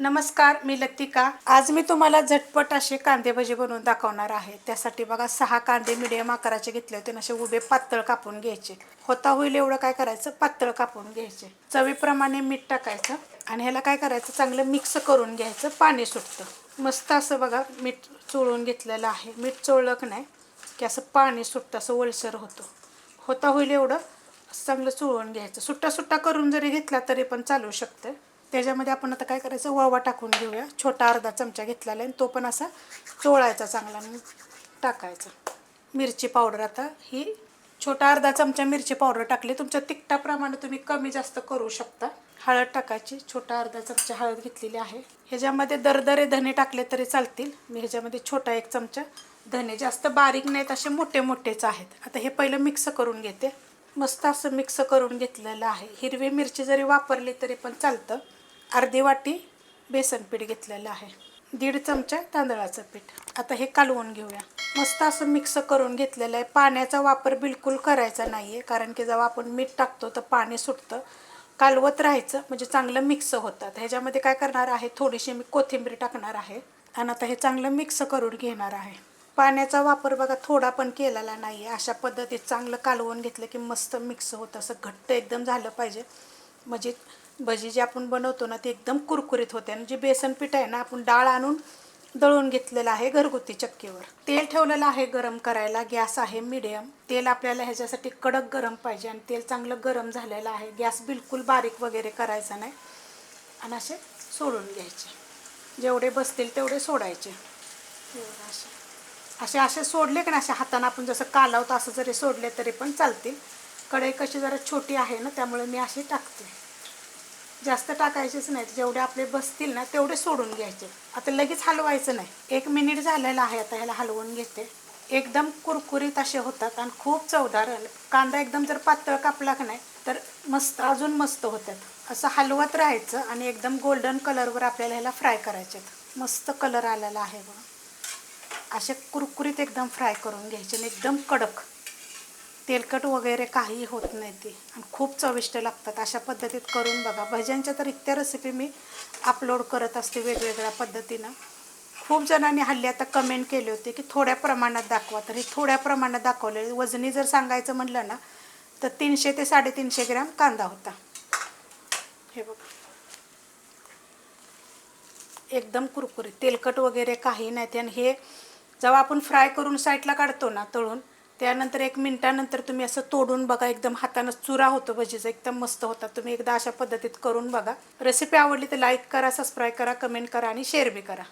नमस्कार मी लतिका. आज मी तुम्हाला झटपट असे कांदे भजी बनवून दाखवणार आहे. त्यासाठी बघा सहा कांदे मिडियम आकाराचे घेतले होते आणि असे उभे पातळ कापून घ्यायचे. होता होईल एवढं काय करायचं? पातळ कापून घ्यायचे. चवीप्रमाणे मीठ टाकायचं आणि ह्याला काय करायचं? चांगलं मिक्स करून घ्यायचं. पाणी सुटतं. मस्त असं बघा मीठ चोळून घेतलेलं आहे. मीठ चोळलं की नाही की असं पाणी सुटतं असं ओलसर होतं. होता होईल एवढं चांगलं चोळून घ्यायचं. सुट्टा सुट्टा करून जरी घेतला तरी पण चालू शकतं. त्याच्यामध्ये आपण आता काय करायचं वळवा टाकून घेऊया. छोटा अर्धा चमचा घेतलेला आहे आणि तो पण असा चोळायचा चांगला आणि टाकायचा. मिरची पावडर आता ही छोटा अर्धा चमचा मिरची पावडर टाकली. तुमच्या तिखटाप्रमाणे तुम्ही कमी जास्त करू शकता. हळद टाकायची छोटा अर्धा चमचा हळद घेतलेली आहे. ह्याच्यामध्ये दरदरे धने टाकले तरी चालतील. मी ह्याच्यामध्ये छोटा एक चमचा धने जास्त बारीक नाहीत असे मोठे मोठेच आहेत. आता हे पहिलं मिक्स करून घेते. मस्त असं मिक्स करून घेतलेलं आहे. हिरवी मिरची जरी वापरली तरी पण चालतं. अर्धी वाटी बेसन पीठ घेतलेलं आहे. दीड चमचा तांदळाचं पीठ. आता हे कालवून घेऊया. मस्त असं मिक्स करून घेतलेलं आहे. पाण्याचा वापर बिलकुल करायचा नाही आहे कारण की जेव्हा आपण मीठ टाकतो तर पाणी सुटतं. कालवत राहायचं म्हणजे चांगलं मिक्स होतात. ह्याच्यामध्ये काय करणार आहे थोडीशी मी कोथिंबीर टाकणार आहे आणि आता हे चांगलं मिक्स करून घेणार आहे. पाण्याचा वापर बघा थोडा पण केलेला नाही आहे अशा पद्धतीत चांगलं कालवून घेतलं की मस्त मिक्स होतं. असं घट्ट एकदम झालं पाहिजे. म्हणजे भजी जी आपण बनवतो ना ती एकदम कुरकुरीत होते. आणि जे बेसन पीठ आहे ना आपण डाळ आणून दळून घेतलेलं आहे घरगुती चक्कीवर. तेल ठेवलेलं आहे गरम करायला गॅस आहे मिडियम तेल आपल्याला ह्याच्यासाठी कडक गरम पाहिजे आणि तेल चांगलं गरम झालेलं आहे. गॅस बिलकुल बारीक वगैरे करायचा नाही. आणि असे सोडून घ्यायचे. जेवढे बसतील तेवढे सोडायचे. असे. असे असे सोडले की नाही असे हाताने आपण जसं कालावतो असं जरी सोडले तरी पण चालतील. कढई कशी जरा छोटी आहे ना त्यामुळे मी अशी टाकते. जास्त टाकायचेच नाहीत जेवढे आपले बसतील ना तेवढे सोडून घ्यायचे. आता लगेच हलवायचं नाही. एक मिनिट झालेलं आहे आता ह्याला हलवून घेते. एकदम कुरकुरीत असे होतात आणि खूप चवदार कांदा एकदम जर पातळ कापला का नाही तर मस्त अजून मस्त होतात. असं हलवत राहायचं आणि एकदम गोल्डन कलरवर आपल्याला ह्याला फ्राय करायचे मस्त कलर आलेला आहे बघा. असे कुरकुरीत एकदम फ्राय करून घ्यायचे आणि एकदम कडक. तेलकट वगैरे काही होत नाही ते. आणि खूप चविष्ट लागतात. अशा पद्धतीत करून बघा. भज्यांच्या तर इतक्या रेसिपी मी अपलोड करत असते वेगवेगळ्या पद्धतीनं. खूप जणांनी हल्ली आता कमेंट केली होती की थोड्या प्रमाणात दाखवा. तर हे थोड्या प्रमाणात दाखवलेली. वजनी जर सांगायचं म्हटलं ना तर तीनशे ते साडेतीनशे ग्रॅम कांदा होता. हे बघा. एकदम कुरकुरीत. तेलकट वगैरे काही नाही. ते आणि हे जेव्हा आपण फ्राय करून साईडला काढतो ना तळून त्यानंतर एक मिनटानंतर तुम्ही असं तोडून बघा एकदम हातानं चुरा होतो भजीचा एकदम मस्त होता. तुम्ही एकदा अशा पद्धतीत करून बघा. रेसिपी आवडली तर लाईक करा सबस्क्राईब करा कमेंट करा आणि शेअर बी करा.